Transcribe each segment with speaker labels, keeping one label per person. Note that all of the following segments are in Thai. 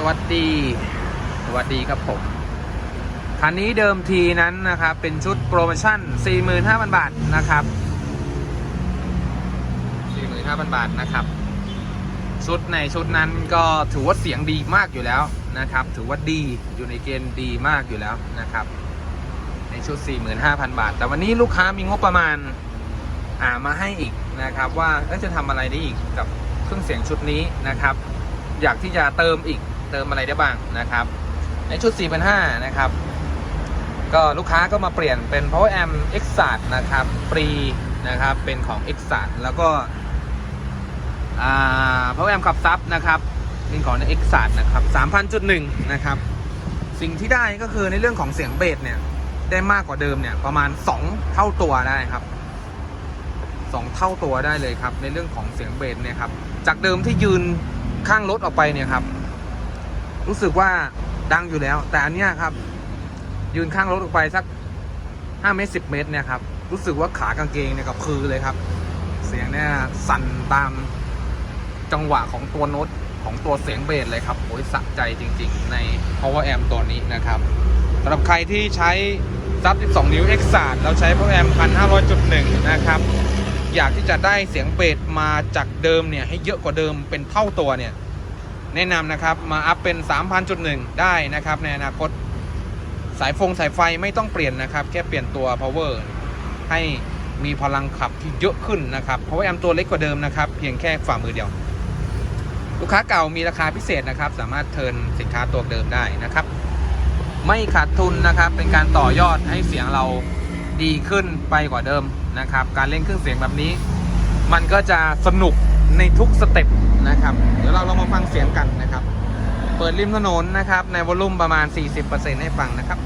Speaker 1: สวัสดี สวัสดีครับผม คันนี้เดิมทีนั้นนะครับ เป็นชุดโปรโมชั่น 45,000 บาทนะครับ 45,000 บาทนะครับ ชุดในชุดนั้นก็ถือว่าเสียงดีมากอยู่แล้วนะครับ ถือว่าดีอยู่ในเกณฑ์ดีมากอยู่แล้วนะครับ ในชุด 45,000 บาท แต่วันนี้ลูกค้ามีงบประมาณอ่ามาให้อีกนะครับ ว่าจะทำอะไรได้อีกกับเครื่องเสียงชุดนี้นะครับ อยากที่จะเติมอีก เติมอะไรได้บ้างนะครับ ในชุด 4,500 นะครับ ก็ลูกค้าก็มาเปลี่ยนเป็น power amp x s a t นะครับฟรีนะครับเป็นของ x s a t แล้วก็อ่า power amp ขับซับนะครับเป็นของ x s a t นะครับ3,000.1นะครับ สิ่งที่ได้ก็คือในเรื่องของเสียงเบสเนี่ย ได้มากกว่าเดิมเนี่ย ประมาณ 2 เท่าตัวได้ครับ 2 เท่าตัวได้เลยครับ ในเรื่องของเสียงเบสเนี่ยครับ จากเดิมที่ยืนข้างรถออกไปเนี่ยครับ รู้สึกว่าดังอยู่แล้ว แต่อันเนี้ยครับ ยืนข้างรถออกไปสัก5เมตร10เมตรเนี่ยครับ รู้สึกว่าขากางเกงเนี่ยกับคือเลยครับ เสียงเนี่ยสั่นตามจังหวะของตัวโน้ตของตัวเสียงเบสเลยครับโอ้ยสะใจจริง ๆ ใน power amp ตัวนี้นะครับสำหรับใครที่ใช้ซับ 12 นิ้ว X 3แล้วใช้ power amp 1,500.1 นะครับ อยากที่จะได้เสียงเบสมาจากเดิมเนี่ยให้เยอะกว่าเดิมเป็นเท่าตัวเนี่ย แนะนำนะครับมาอัพเป็น 3,000.1 ได้นะครับในอนาคตสายฟงสายไฟไม่ต้องเปลี่ยนนะครับ แค่เปลี่ยนตัว power ให้มีพลังขับที่เยอะขึ้นนะครับเพราะว่าแอมตัวเล็กกว่าเดิมนะครับ เพียงแค่ฝ่ามือเดียว ลูกค้าเก่ามีราคาพิเศษนะครับ สามารถเทิร์นสินค้าตัวเดิมได้นะครับ ไม่ขาดทุนนะครับ เป็นการต่อยอดให้เสียงเราดีขึ้นไปกว่าเดิมนะครับ การเล่นเครื่องเสียงแบบนี้ มันก็จะสนุกในทุกสเต็ป นะครับ เดี๋ยวเราลองมาฟังเสียงกันนะครับ เปิดริมถนนนะครับ ในวอลลุ่มประมาณ 40%ให้ฟังนะครับ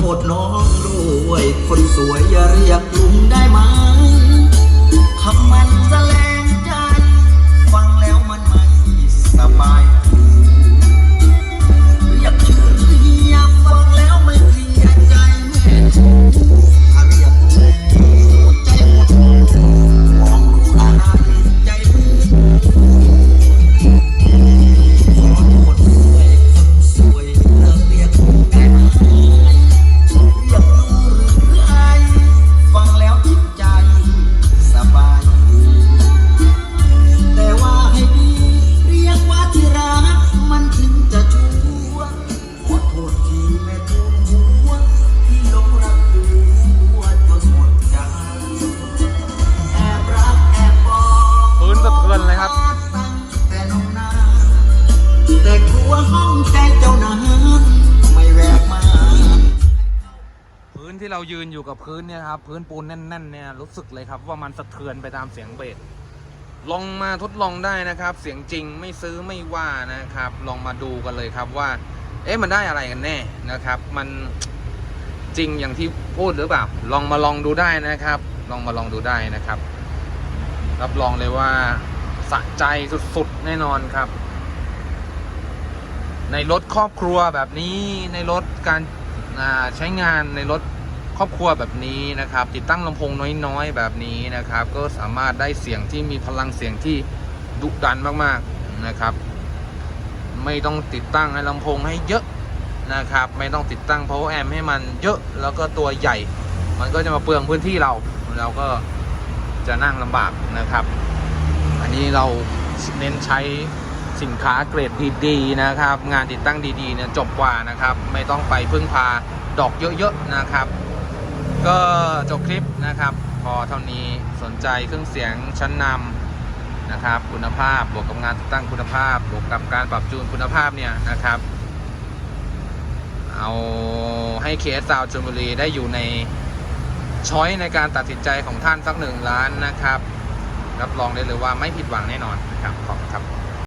Speaker 2: โทษน้องด้วยคนสวยอย่าเรียกลุงได้ไหม เรายืนอยู่กับ
Speaker 1: พื้นเนี่ยครับ พื้นปูนแน่นๆเนี่ยรู้สึกเลยครับ ว่ามันสะเทือนไปตามเสียงเบสลองมาทดลองได้นะครับ เสียงจริงไม่ซื้อไม่ว่านะครับ ลองมาดูกันเลยครับว่า เอ๊ะมันได้อะไรกันแน่นะครับ มันจริงอย่างที่พูดหรือเปล่า ลองมาลองดูได้นะครับ ลองมาลองดูได้นะครับ รับรองเลยว่าสะใจสุดๆแน่นอนครับ ในรถครอบครัวแบบนี้ในรถการใช้งานในรถ ครอบครัวแบบนี้นะครับ ติดตั้งลำโพงน้อยๆ แบบนี้นะครับ ก็สามารถได้เสียงที่มีพลังเสียงที่ดุดันมากๆนะครับ ไม่ต้องติดตั้งไอ้ลำโพงให้เยอะนะครับ ไม่ต้องติดตั้ง power amp ให้มันเยอะแล้วก็ตัวใหญ่ มันก็จะมาเปลืองพื้นที่เราเราก็จะนั่งลำบากนะครับ อันนี้เราเน้นใช้สินค้าเกรดดีๆนะครับ งานติดตั้งดีๆเนี่ยจบกว่านะครับ ไม่ต้องไปพึ่งพาดอกเยอะๆนะครับ ก็จบคลิปนะครับ พอเท่านี้สนใจเครื่องเสียงชั้นนำนะครับ คุณภาพบวกกับงานติดตั้งคุณภาพ บวกกับการปรับจูนคุณภาพเนี่ยนะครับ เอาให้เคสซาวชลบุรีได้อยู่ในช้อยในการตัดสินใจของท่านสักหนึ่งล้านนะครับ รับรองได้เลยว่าไม่ผิดหวังแน่นอนนะครับขอบคุณครับ